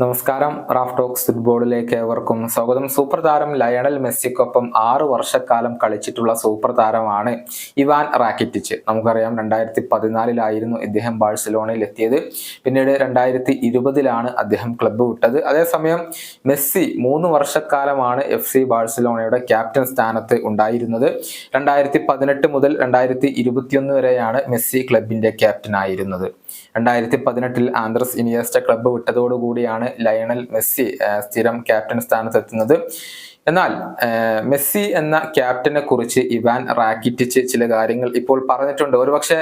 നമസ്കാരം. Raf talks ഫുട്ബോളിലേക്ക് ഏവർക്കും സ്വാഗതം. സൂപ്പർ താരം ലയണൽ മെസ്സിക്കൊപ്പം ആറ് വർഷക്കാലം കളിച്ചിട്ടുള്ള സൂപ്പർ താരമാണ് ഇവാൻ റാക്കിറ്റിച്ച്. നമുക്കറിയാം രണ്ടായിരത്തി പതിനാലിലായിരുന്നു ഇദ്ദേഹം ബാഴ്സലോണയിൽ എത്തിയത്. പിന്നീട് രണ്ടായിരത്തി ഇരുപതിലാണ് അദ്ദേഹം ക്ലബ്ബ് വിട്ടത്. അതേസമയം മെസ്സി മൂന്ന് വർഷക്കാലമാണ് എഫ് സി ബാഴ്സലോണയുടെ ക്യാപ്റ്റൻ സ്ഥാനത്ത് ഉണ്ടായിരുന്നത്. രണ്ടായിരത്തി പതിനെട്ട് മുതൽ രണ്ടായിരത്തി ഇരുപത്തിയൊന്ന് വരെയാണ് മെസ്സി ക്ലബിന്റെ ക്യാപ്റ്റൻ ആയിരുന്നത് രണ്ടായിരത്തി പതിനെട്ടിൽ ആന്ത്രസ് ഇനിയസ്റ്റ ക്ലബ്ബ് വിട്ടതോടുകൂടിയാണ് ലയണൽ മെസ്സി സ്ഥിരം ക്യാപ്റ്റൻ സ്ഥാനത്തെത്തുന്നത്. എന്നാൽ മെസ്സി എന്ന ക്യാപ്റ്റനെ കുറിച്ച് ഇവാൻ റാക്കിറ്റിച്ച് ചില കാര്യങ്ങൾ ഇപ്പോൾ പറഞ്ഞിട്ടുണ്ട്. ഒരുപക്ഷെ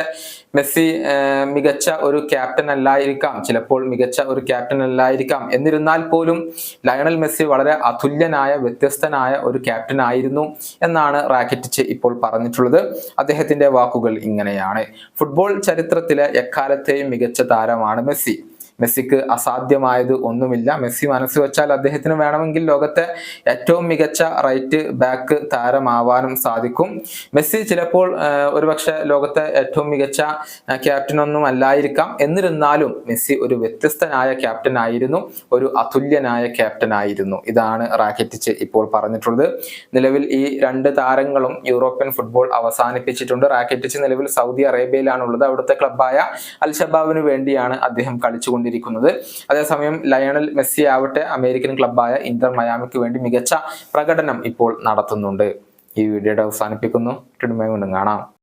മെസ്സി മികച്ച ഒരു ക്യാപ്റ്റൻ അല്ലായിരിക്കാം ചിലപ്പോൾ മികച്ച ഒരു ക്യാപ്റ്റൻ അല്ലായിരിക്കാം എന്നിരുന്നാൽ പോലും ലയണൽ മെസ്സി വളരെ അതുല്യനായ വ്യത്യസ്തനായ ഒരു ക്യാപ്റ്റൻ ആയിരുന്നു എന്നാണ് റാക്കിറ്റിച്ച് ഇപ്പോൾ പറഞ്ഞിട്ടുള്ളത്. അദ്ദേഹത്തിന്റെ വാക്കുകൾ ഇങ്ങനെയാണ്. ഫുട്ബോൾ ചരിത്രത്തിലെ എക്കാലത്തെയും മികച്ച താരമാണ് മെസ്സി. മെസ്സിക്ക് അസാധ്യമായത് ഒന്നുമില്ല. മെസ്സി മനസ്സ് വെച്ചാൽ അദ്ദേഹത്തിന് വേണമെങ്കിൽ ലോകത്തെ ഏറ്റവും മികച്ച റൈറ്റ് ബാക്ക് താരമാവാനും സാധിക്കും. മെസ്സി ചിലപ്പോൾ ഒരുപക്ഷെ ലോകത്തെ ഏറ്റവും മികച്ച ക്യാപ്റ്റനൊന്നും അല്ലായിരിക്കാം. എന്നിരുന്നാലും മെസ്സി ഒരു വ്യത്യസ്തനായ ക്യാപ്റ്റൻ ആയിരുന്നു. ഒരു അതുല്യനായ ക്യാപ്റ്റൻ ആയിരുന്നു. ഇതാണ് റാക്കറ്റിച്ച് ഇപ്പോൾ പറഞ്ഞിട്ടുള്ളത്. നിലവിൽ ഈ രണ്ട് താരങ്ങളും യൂറോപ്യൻ ഫുട്ബോൾ അവസാനിപ്പിച്ചിട്ടുണ്ട്. റാക്കറ്റിച്ച് നിലവിൽ സൗദി അറേബ്യയിലാണുള്ളത്. അവിടുത്തെ ക്ലബായ അൽ ഷബാബിന് വേണ്ടിയാണ് അദ്ദേഹം കളിച്ചുകൊണ്ടിരിക്കുന്നത് അതേസമയം ലയണൽ മെസ്സി ആവട്ടെ അമേരിക്കൻ ക്ലബ്ബായ ഇന്റർ മയാമിക്ക് വേണ്ടി മികച്ച പ്രകടനം ഇപ്പോൾ നടത്തുന്നുണ്ട്. ഈ വീഡിയോയുടെ അവസാനിപ്പിക്കുന്നു. കാണാം.